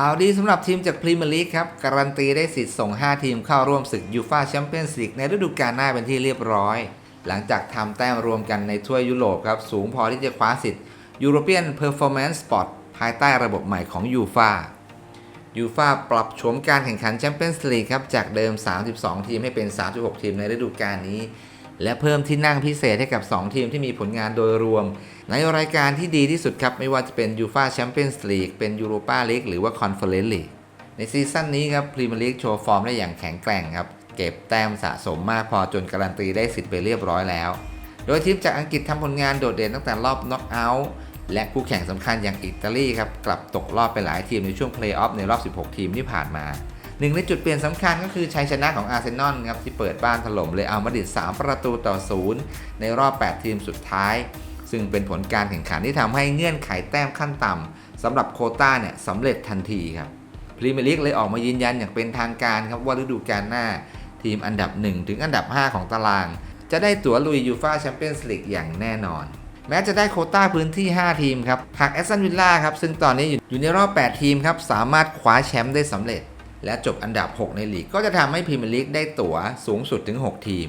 ข่าวดีสำหรับทีมจากพรีเมียร์ลีกครับ การันตีได้สิทธิ์ส่ง 5 ทีมเข้าร่วมศึกยูฟาแชมเปี้ยนส์ลีกในฤดูกาลหน้าเป็นที่เรียบร้อย หลังจากทำแต้มรวมกันในถ้วยยุโรปครับ สูงพอที่จะคว้าสิทธิ์ European Performance Spot ภายใต้ระบบใหม่ของยูฟายูฟาปรับโฉมการแข่งขันแชมเปี้ยนส์ลีกครับ จากเดิม 32 ทีมให้เป็น 36 ทีมในฤดูกาลนี้ และเพิ่มที่นั่งพิเศษให้กับ 2 ทีมที่มีผลงานโดยรวม ในรายการที่ดีที่สุดครับ ไม่ว่าจะเป็นยูฟาแชมเปี้ยนส์ลีกเป็นยูโรปาลีกหรือว่าคอนเฟอเรนซ์ลีกในซีซั่นนี้ครับพรีเมียร์ลีกโชว์ฟอร์มได้อย่างแข็งแกร่งครับ เก็บแต้มสะสมมากพอจนการันตีได้สิทธิ์ไปเรียบร้อยแล้ว โดยทีมจากอังกฤษทำผลงานโดดเด่นตั้งแต่รอบน็อกเอาท์และคู่แข่งสำคัญอย่างอิตาลีครับกลับตกรอบไปหลายทีมในช่วงเพลย์ออฟในรอบ 16 ทีมที่ผ่านมา หนึ่งในจุดเปลี่ยนสำคัญก็คือชัยชนะของอาร์เซนอลครับที่เปิดบ้านถล่มเลยเอามาดริด3ประตูต่อศูนย์ในรอบ 8 ทีมสุดท้าย ซึ่งเป็นผลการแข่งขันที่ทำให้เงื่อนไขแต้มขั้นต่ำสำหรับโคต้าเนี่ยสำเร็จทันทีครับพรีเมียร์ลีกเลยออกมายืนยันอย่างเป็นทางการครับว่าฤดูกาลหน้า ทีมอันดับ 1 ถึงอันดับ 5 ของตาราง จะได้ตั๋วลุยยูฟาแชมเปี้ยนส์ลีกอย่างแน่นอน แม้จะได้โคต้าพื้นที่ 5 ทีมครับหากแอสตันวิลล่าครับซึ่งตอนนี้อยู่อยู่ในรอบ 8 ทีมครับสามารถคว้าแชมป์ได้สำเร็จ และจบอันดับ 6 ในลีก ก็จะทำให้พรีเมียร์ลีกได้ตั๋วสูงสุดถึง 6 ทีม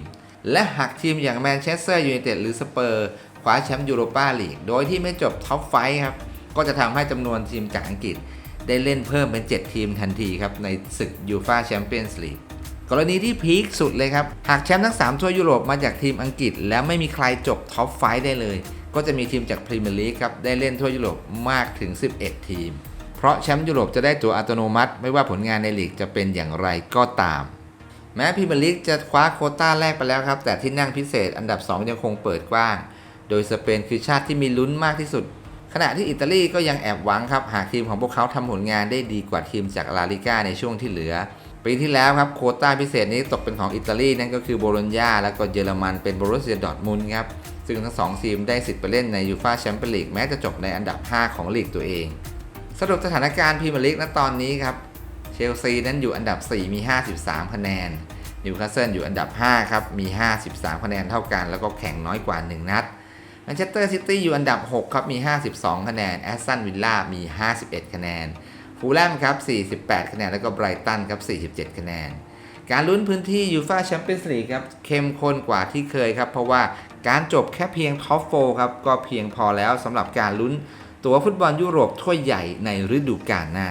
และหากทีมอย่างแมนเชสเตอร์ยูไนเต็ดหรือสเปอร์คว้าแชมป์ยูโรปาลีก โดยที่ไม่จบท็อปไฟท์ครับ ก็จะทำให้จำนวนทีมจากอังกฤษ ได้เล่นเพิ่มเป็น 7 ทีมทันทีครับ ในศึกยูฟาแชมเปี้ยนส์ลีกกรณีที่พีคสุดเลยครับ หากแชมป์ทั้ง 3 ทั่วยุโรปมาจากทีมอังกฤษ แล้วไม่มีใครจบท็อปไฟได้เลย ก็จะมีทีมจากพรีเมียร์ลีกครับได้เล่นทั่วยุโรปมากถึง 11 ทีม เพราะแชมป์ยุโรปจะได้ตัวอัตโนมัติ ไม่ว่าผลงานในลีกจะเป็นอย่างไรก็ตาม แม้พรีเมียร์ลีกจะคว้าโคต้าแรกไปแล้วครับ แต่ที่นั่งพิเศษอันดับ 2 ยังคงเปิดกว้าง โดยสเปนคือชาติที่มีลุ้นมากที่สุด ขณะที่อิตาลีก็ยังแอบหวังครับ หากทีมของพวกเขาทำผลงานได้ดีกว่าทีมจากลาลิก้าในช่วงที่เหลือปีที่แล้วครับโคต้าพิเศษนี้ตกเป็นของอิตาลีนั่นก็คือโบโลญญาแล้วก็เยอรมันเป็นโบรุสเซียดอร์ทมุนครับซึ่งทั้งสองทีมได้สิทธิ์ไปเล่นในยูฟาแชมเปี้ยนลีกแม้จะจบในอันดับ 5 ของลีกตัวเอง สรุปสถานการณ์พรีเมียร์ลีกณตอนนี้ครับ เชลซีนั้นอยู่อันดับ 4 มี 53 คะแนน นิวคาสเซิลอยู่อันดับ 5 ครับ มี 53 คะแนนเท่ากัน แล้วก็แข่งน้อยกว่า 1 นัด แมนเชสเตอร์ซิตี้อยู่อันดับ 6 ครับ มี 52 คะแนน แอสตันวิลล่า มี 51 คะแนน ฟูลแลมครับ 48 คะแนน แล้วก็ไบรตันครับ 47 คะแนน การลุ้นพื้นที่ยูฟาแชมเปี้ยนส์ลีกครับ เข้มข้นกว่าที่เคยครับ เพราะว่าการจบแค่เพียงท็อปโฟครับ ก็เพียงพอแล้วสำหรับการลุ้น ตั๋วฟุตบอลยุโรปถ้วยใหญ่ในฤดูกาลหน้า